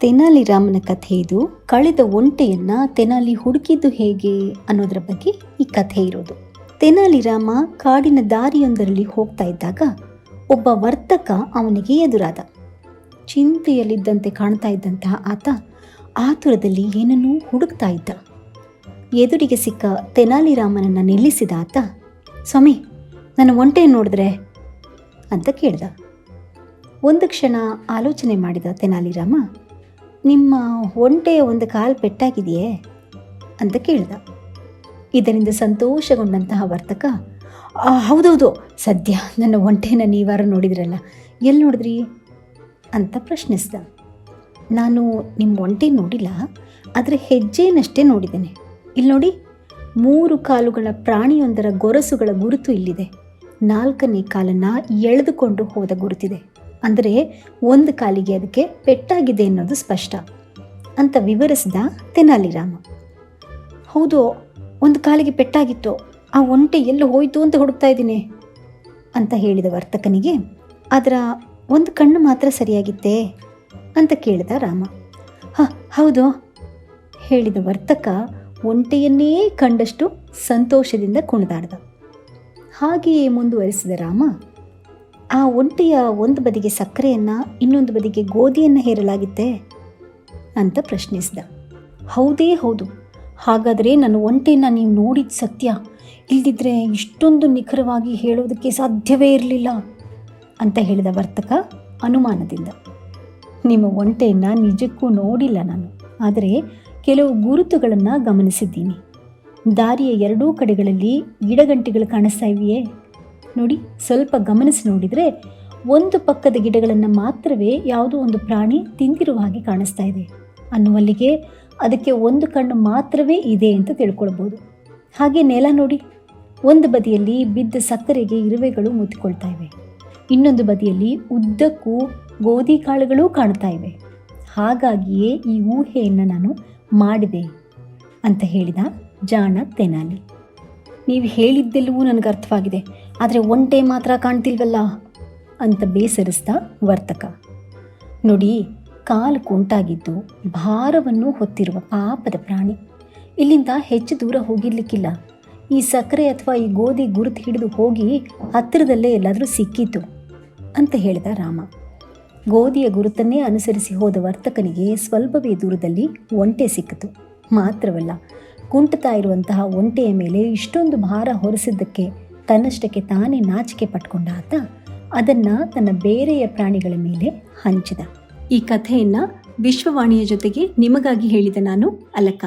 ತೆನಾಲಿರಾಮನ ಕಥೆ ಇದು. ಕಳೆದ ಒಂಟೆಯನ್ನ ತೆನಾಲಿ ಹುಡುಕಿದ್ದು ಹೇಗೆ ಅನ್ನೋದ್ರ ಬಗ್ಗೆ ಈ ಕಥೆ ಇರೋದು. ತೆನಾಲಿರಾಮ ಕಾಡಿನ ದಾರಿಯೊಂದರಲ್ಲಿ ಹೋಗ್ತಾ ಇದ್ದಾಗ ಒಬ್ಬ ವರ್ತಕ ಅವನಿಗೆ ಎದುರಾದ. ಚಿಂತೆಯಲ್ಲಿದ್ದಂತೆ ಕಾಣ್ತಾ ಇದ್ದಂತಹ ಆತ ಆತುರದಲ್ಲಿ ಏನನ್ನೂ ಹುಡುಕ್ತಾ ಇದ್ದ. ಎದುರಿಗೆ ಸಿಕ್ಕ ತೆನಾಲಿರಾಮನನ್ನು ನಿಲ್ಲಿಸಿದ ಆತ, ಸ್ವಾಮಿ, ನನ್ನ ಒಂಟೆ ನೋಡಿದ್ರೆ? ಅಂತ ಕೇಳ್ದ. ಒಂದು ಕ್ಷಣ ಆಲೋಚನೆ ಮಾಡಿದ ತೆನಾಲಿರಾಮ ನಿಮ್ಮ ಒಂಟೆಯ ಒಂದು ಕಾಲು ಪೆಟ್ಟಾಗಿದೆಯೇ? ಅಂತ ಕೇಳಿದ. ಇದರಿಂದ ಸಂತೋಷಗೊಂಡಂತಹ ವರ್ತಕ "ಆ, ಹೌದೌದು ಸದ್ಯ ನನ್ನ ಒಂಟೆನ ನೀವಾರ ನೋಡಿದ್ರಲ್ಲ ಎಲ್ಲಿ ನೋಡಿದ್ರಿ? ಅಂತ ಪ್ರಶ್ನಿಸ್ದ. ನಾನು ನಿಮ್ಮ ಒಂಟೆ ನೋಡಿಲ್ಲ ಅದರ ಹೆಜ್ಜೆನಷ್ಟೇ ನೋಡಿದ್ದೇನೆ. ಇಲ್ಲಿ ನೋಡಿ ಮೂರು ಕಾಲುಗಳ ಪ್ರಾಣಿಯೊಂದರ ಗೊರಸುಗಳ ಗುರುತು ಇಲ್ಲಿದೆ. ನಾಲ್ಕನೇ ಕಾಲನ್ನು ಎಳೆದುಕೊಂಡು ಹೋದ ಗುರುತಿದೆ. ಅಂದರೆ ಒಂದು ಕಾಲಿಗೆ ಅದಕ್ಕೆ ಪೆಟ್ಟಾಗಿದೆ ಅನ್ನೋದು ಸ್ಪಷ್ಟ ಅಂತ ವಿವರಿಸಿದ ತೆನಾಲಿರಾಮ. ಹೌದು, ಒಂದು ಕಾಲಿಗೆ ಪೆಟ್ಟಾಗಿತ್ತು. ಆ ಒಂಟೆ ಎಲ್ಲಿ ಹೋಯಿತು ಅಂತ ಹುಡುಕ್ತಾ ಇದ್ದೀನಿ ಅಂತ ಹೇಳಿದ ವರ್ತಕನಿಗೆ, ಅದರ ಒಂದು ಕಣ್ಣು ಮಾತ್ರ ಸರಿಯಾಗಿತ್ತೆ? ಅಂತ ಕೇಳಿದ ರಾಮ. ಹ, ಹೌದು, ಹೇಳಿದ ವರ್ತಕ ಒಂಟೆಯನ್ನೇ ಕಂಡಷ್ಟು ಸಂತೋಷದಿಂದ ಕುಣಿದಾಡ್ದ. ಹಾಗೆಯೇ ಮುಂದುವರಿಸಿದ ರಾಮ ಆ ಒಂಟೆಯ ಒಂದು ಬದಿಗೆ ಸಕ್ಕರೆಯನ್ನು, ಇನ್ನೊಂದು ಬದಿಗೆ ಗೋಧಿಯನ್ನು ಹೇರಲಾಗಿತ್ತೆ? ಅಂತ ಪ್ರಶ್ನಿಸಿದ. ಹೌದೇ ಹೌದು. ಹಾಗಾದರೆ ನನ್ನ ಒಂಟೆಯನ್ನು ನೀವು ನೋಡಿದ ಸತ್ಯ. ಇಲ್ದಿದ್ರೆ ಇಷ್ಟೊಂದು ನಿಖರವಾಗಿ ಹೇಳೋದಕ್ಕೆ ಸಾಧ್ಯವೇ ಇರಲಿಲ್ಲ ಅಂತ ಹೇಳಿದ ವರ್ತಕ ಅನುಮಾನದಿಂದ. ನಿಮ್ಮ ಒಂಟೆಯನ್ನು ನಿಜಕ್ಕೂ ನೋಡಿಲ್ಲ ನಾನು. ಆದರೆ ಕೆಲವು ಗುರುತುಗಳನ್ನು ಗಮನಿಸಿದ್ದೀನಿ. ದಾರಿಯ ಎರಡೂ ಕಡೆಗಳಲ್ಲಿ ಗಿಡಗಂಟಿಗಳು ಕಾಣಿಸ್ತಾ ಇವೆಯೇ? ನೋಡಿ, ಸ್ವಲ್ಪ ಗಮನಿಸಿ ನೋಡಿದರೆ ಒಂದು ಪಕ್ಕದ ಗಿಡಗಳನ್ನು ಮಾತ್ರವೇ ಯಾವುದೋ ಒಂದು ಪ್ರಾಣಿ ತಿಂದಿರುವ ಹಾಗೆ ಕಾಣಿಸ್ತಾ ಇದೆ. ಅನ್ನುವಲ್ಲಿಗೆ ಅದಕ್ಕೆ ಒಂದು ಕಣ್ಣು ಮಾತ್ರವೇ ಇದೆ ಅಂತ ತಿಳ್ಕೊಳ್ಬೋದು. ಹಾಗೆ ನೆಲ ನೋಡಿ, ಒಂದು ಬದಿಯಲ್ಲಿ ಬಿದ್ದ ಸಕ್ಕರೆಗೆ ಇರುವೆಗಳು ಮುತ್ತಿಕೊಳ್ತಾ ಇವೆ. ಇನ್ನೊಂದು ಬದಿಯಲ್ಲಿ ಉದ್ದಕ್ಕೂ ಗೋಧಿ ಕಾಳುಗಳೂ ಕಾಣ್ತಾ ಇವೆ. ಹಾಗಾಗಿಯೇ ಈ ಊಹೆಯನ್ನು ನಾನು ಮಾಡಿದೆ ಅಂತ ಹೇಳಿದ ಜಾಣ ತೆನಾಲಿ. ನೀವು ಹೇಳಿದ್ದೆಲ್ಲವೂ ನನಗೆ ಅರ್ಥವಾಗಿದೆ. ಆದರೆ ಒಂಟೆ ಮಾತ್ರ ಕಾಣ್ತಿಲ್ವಲ್ಲ ಅಂತ ಬೇಸರಿಸ್ದ ವರ್ತಕ. ನೋಡಿ, ಕಾಲು ಕುಂಟಾಗಿದ್ದು ಭಾರವನ್ನು ಹೊತ್ತಿರುವ ಪಾಪದ ಪ್ರಾಣಿ. ಇಲ್ಲಿಂದ ಹೆಚ್ಚು ದೂರ ಹೋಗಿರ್ಲಿಕ್ಕಿಲ್ಲ. ಈ ಸಕ್ಕರೆ ಅಥವಾ ಈ ಗೋಧಿ ಗುರುತು ಹಿಡಿದು ಹೋಗಿ ಹತ್ತಿರದಲ್ಲೇ ಎಲ್ಲಾದರೂ ಸಿಕ್ಕಿತು ಅಂತ ಹೇಳಿದ ರಾಮ. ಗೋಧಿಯ ಗುರುತನ್ನೇ ಅನುಸರಿಸಿ ಹೋದ ವರ್ತಕನಿಗೆ ಸ್ವಲ್ಪವೇ ದೂರದಲ್ಲಿ ಒಂಟೆ ಸಿಕ್ಕಿತು. ಮಾತ್ರವಲ್ಲ, ಕುಂಟುತ್ತಾ ಇರುವಂತಹ ಒಂಟೆಯ ಮೇಲೆ ಇಷ್ಟೊಂದು ಭಾರ ಹೊರಿಸಿದ್ದಕ್ಕೆ ತನ್ನಷ್ಟಕ್ಕೆ ತಾನೇ ನಾಚಿಕೆ ಪಟ್ಕೊಂಡ ಆತ ಅದನ್ನು ತನ್ನ ಬೇರೆಯ ಪ್ರಾಣಿಗಳ ಮೇಲೆ ಹಂಚಿದ. ಈ ಕಥೆಯನ್ನು ವಿಶ್ವವಾಣಿಯ ಜೊತೆಗೆ ನಿಮಗಾಗಿ ಹೇಳಿದ ನಾನು, ಅಲಕ.